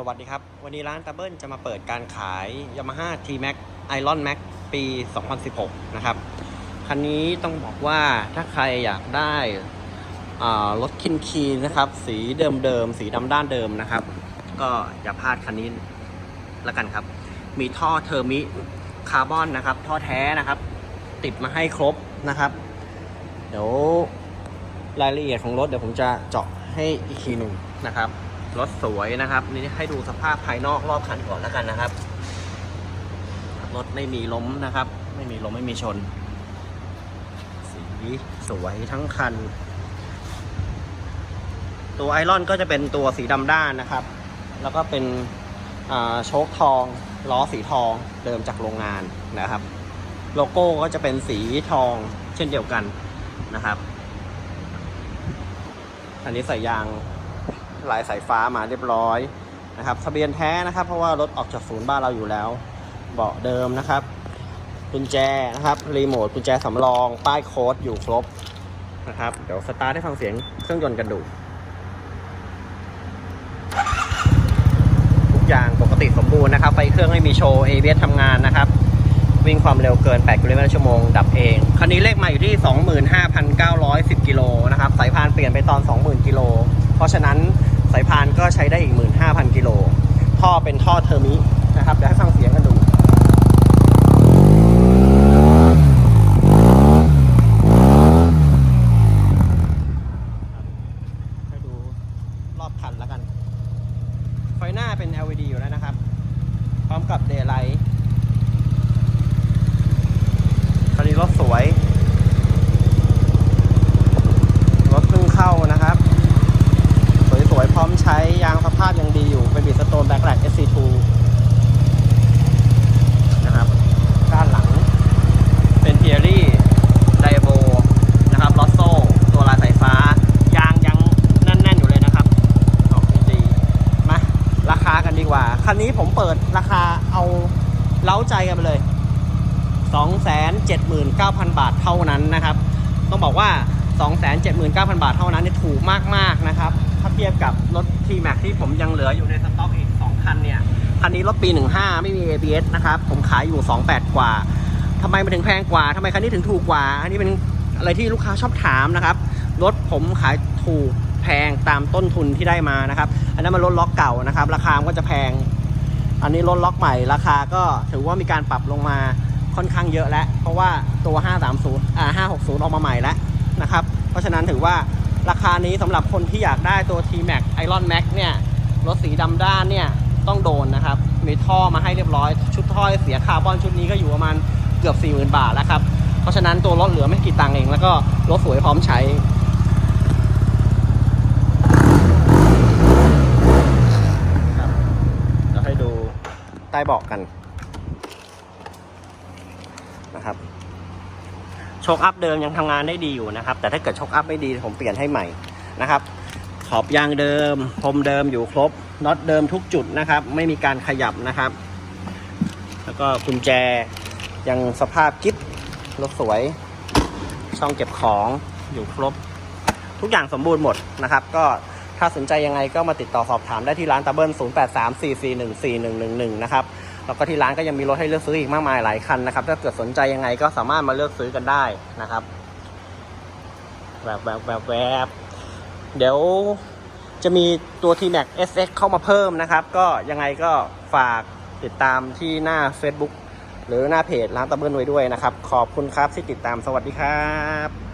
สวัสดีครับ วันนี้ร้านตาเบิลจะมาเปิดการขาย Yamaha T-Max Iron Max ปี 2016 นะครับ คันนี้ต้องบอกว่าถ้าใครอยากได้รถคินคีนะครับ สีเดิมๆ สีดำด้านเดิมนะครับ ก็อย่าพลาดคันนี้ล้วกันครับ มีท่อเทอร์มิคาร์บอนนะครับ ท่อแท้นะครับ ติดมาให้ครบนะครับ เดี๋ยวรายละเอียดของรถเดี๋ยวผมจะเจาะให้อีกทีหนึ่งนะครับ รถสวยนะครับ นี่ให้ดูสภาพภายนอกรอบคันก่อนแล้วกันนะครับ รถไม่มีล้มนะครับ ไม่มีล้มไม่มีชน สีสวยทั้งคัน ตัวไอรอนก็จะเป็นตัวสีดำด้านนะครับ แล้วก็เป็นโชคทองล้อสีทองเดิมจากโรงงานนะครับ โลโก้ก็จะเป็นสีทองเช่นเดียวกันนะครับ อันนี้ใส่ยาง ลายสายฟ้ามาเรียบร้อยนะครับทะเบียนแท้นะครับ เพราะว่ารถออกจากศูนย์บ้านเราอยู่แล้ว เบาะเดิมนะครับกุญแจนะครับรีโมทกุญแจสำรอง ป้ายโค้ดอยู่ครบนะครับเดี๋ยวสตาร์ทให้ฟังเสียงเครื่องยนต์กันดู ทุกอย่างปกติสมบูรณ์นะครับไฟเครื่องไม่มีโชว์ ABS ทำงานนะครับ วิ่งความเร็วเกิน 8 กิโลเมตรต่อชั่วโมง ดับเอง คันนี้เลขมาอยู่ที่ 25,910 กิโลนะครับ สายพานเปลี่ยนไปตอน 20,000 กิโล เพราะฉะนั้น สายพานก็ใช้ได้อีก 15,000 กิโล ท่อเป็นท่อเทอร์มินะครับ เดี๋ยวให้ฟังเสียงกันดูให้ดูรอบคันแล้วกัน ไฟหน้าเป็น LED อยู่แล้วนะครับ พร้อมกับ Daylight คันนี้รถสวย รถเพิ่งเข้านะครับ สวยๆ พร้อมใช้ยางสภาพยังดีอยู่ เป็นบิดสโตนแบ็คแลก SC2 นะครับ ด้านหลัง เป็นเทียรี่ไดโบนะครับลอสโซ ตัวลายสายฟ้า ยางยังแน่น ๆ อยู่เลยนะครับ ออกดีๆมา ราคากันดีกว่า คันนี้ผมเปิดราคาเอาเล้าใจกันไปเลย 279,000 บาทเท่านั้นนะครับ ต้องบอกว่า 279,000 บาทเท่านั้นเนี่ยถูกมากๆนะครับ ถ้าเทียบกับรถ T-Max ที่ผมยังเหลืออยู่ในสต็อกอีก 2 คันเนี่ย คันนี้รถปี 15 ไม่มี ABS นะครับ ผมขายอยู่ 28 กว่าทำไมมันถึงแพงกว่าทำไมคันนี้ถึงถูกกว่า อันนี้เป็นอะไรที่ลูกค้าชอบถามนะครับ รถผมขายถูกแพงตามต้นทุนที่ได้มานะครับ อันนั้นมันรถล็อกเก่านะครับ ราคาก็จะแพง อันนี้รถล็อกใหม่ราคาก็ถือว่ามีการปรับลงมาค่อนข้างเยอะแล้ว เพราะว่าตัว 530อ่า560 ออกมาใหม่แล้วนะครับ เพราะฉะนั้นถือว่าราคานี้สำหรับคนที่อยากได้ตัว T-Max Iron Max เนี่ยรถสีดำด้านเนี่ยต้องโดนนะครับ มีท่อมาให้เรียบร้อย ชุดท่อเสียคาร์บอนชุดนี้ก็อยู่ประมาณเกือบ 40,000 บาทแล้วครับ เพราะฉะนั้นตัวรถเหลือไม่กี่ตังค์เอง แล้วก็รถสวยพร้อมใช้ ครับจะให้ดู ใต้เบาะกันนะครับโชคอัพเดิมยังทำงานได้ดีอยู่นะครับ แต่ถ้าเกิดโชคอัพไม่ดีผมเปลี่ยนให้ใหม่นะครับ ขอบยางเดิมพรมเดิมอยู่ครบน็อตเดิมทุกจุดนะครับ ไม่มีการขยับนะครับ แล้วก็กุญแจยังสภาพกิ๊บรถสวย ช่องเก็บของอยู่ครบ ทุกอย่างสมบูรณ์หมดนะครับ ก็ ถ้าสนใจยังไงก็มาติดต่อสอบถามได้ที่ร้านตาเบิล0834414111 นะครับ แล้วก็ที่ร้านก็ยังมีรถให้เลือกซื้ออีกมากมายหลายคันนะครับ ถ้าเกิดสนใจยังไงก็สามารถมาเลือกซื้อกันได้นะครับแบบแบบแบบแบบเดี๋ยวจะมีตัว T-Max SX เข้ามาเพิ่มนะครับ ก็ยังไงก็ฝากติดตามที่หน้า Facebook หรือหน้าเพจร้านตะเบิ้ลไว้ด้วยนะครับ ขอบคุณครับที่ติดตามสวัสดีครับ